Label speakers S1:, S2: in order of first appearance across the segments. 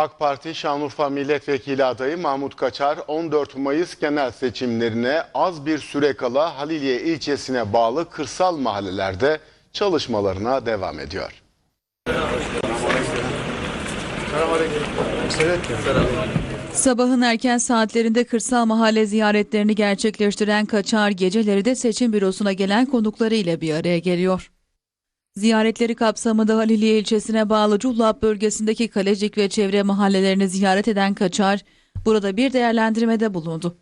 S1: AK Parti Şanlıurfa Milletvekili adayı Mahmut Kaçar 14 Mayıs genel seçimlerine az bir süre kala Haliliye ilçesine bağlı kırsal mahallelerde çalışmalarına devam ediyor.
S2: Sabahın erken saatlerinde kırsal mahalle ziyaretlerini gerçekleştiren Kaçar geceleri de seçim bürosuna gelen konukları ile bir araya geliyor. Ziyaretleri kapsamında Haliliye ilçesine bağlı Cullab bölgesindeki Kalecik ve çevre mahallelerini ziyaret eden Kaçar, burada bir değerlendirmede bulundu.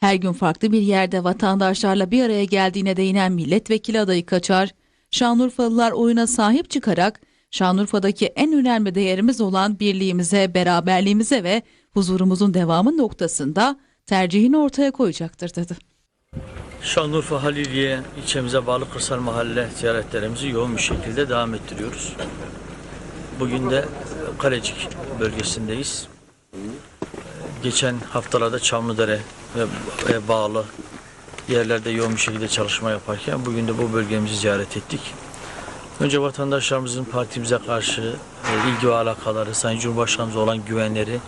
S2: Her gün farklı bir yerde vatandaşlarla bir araya geldiğine değinen milletvekili adayı Kaçar, Şanlıurfalılar oyuna sahip çıkarak Şanlıurfa'daki en önemli değerimiz olan birliğimize, beraberliğimize ve huzurumuzun devamı noktasında tercihini ortaya koyacaktır dedi.
S3: Şanlıurfa Haliliye ilçemize bağlı kırsal mahalle ziyaretlerimizi yoğun bir şekilde devam ettiriyoruz. Bugün de Kalecik bölgesindeyiz. Geçen haftalarda Çamlıdere ve bağlı yerlerde yoğun bir şekilde çalışma yaparken bugün de bu bölgemizi ziyaret ettik. Önce vatandaşlarımızın partimize karşı e, ilgi ve alakaları, Sayın Cumhurbaşkanımıza olan güvenleri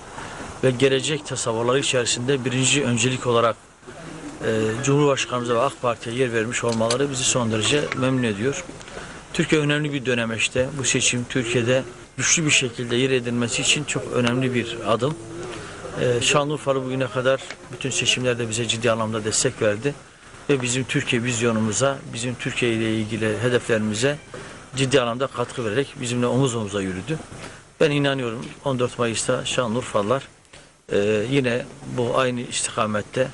S3: ve gelecek tasavvurları içerisinde birinci öncelik olarak Cumhurbaşkanımıza ve AK Parti'ye yer vermiş olmaları bizi son derece memnun ediyor. Türkiye önemli bir dönemeçte. Bu seçim Türkiye'de güçlü bir şekilde yer edilmesi için çok önemli bir adım. E, Şanlıurfalı bugüne kadar bütün seçimlerde bize ciddi anlamda destek verdi. Ve bizim Türkiye vizyonumuza, bizim Türkiye ile ilgili hedeflerimize ciddi anlamda katkı vererek bizimle omuz omuza yürüdü. Ben inanıyorum 14 Mayıs'ta Şanlıurfalılar e, yine bu aynı istikamette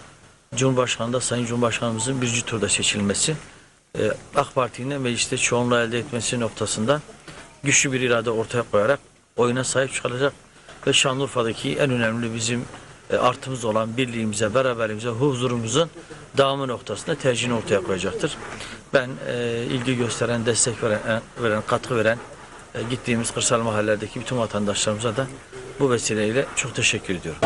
S3: Cumhurbaşkanı da Sayın Cumhurbaşkanımızın birinci turda seçilmesi, e, AK Parti'nin mecliste çoğunluğu elde etmesi noktasında güçlü bir irade ortaya koyarak oyuna sahip çıkacak ve Şanlıurfa'daki en önemli bizim e, artımız olan birliğimize, beraberliğimize, huzurumuzun devamı noktasında tercihini ortaya koyacaktır. Ben e, ilgi gösteren, destek veren, e, veren katkı veren e, gittiğimiz kırsal mahallelerdeki bütün vatandaşlarımıza da bu vesileyle çok teşekkür ediyorum.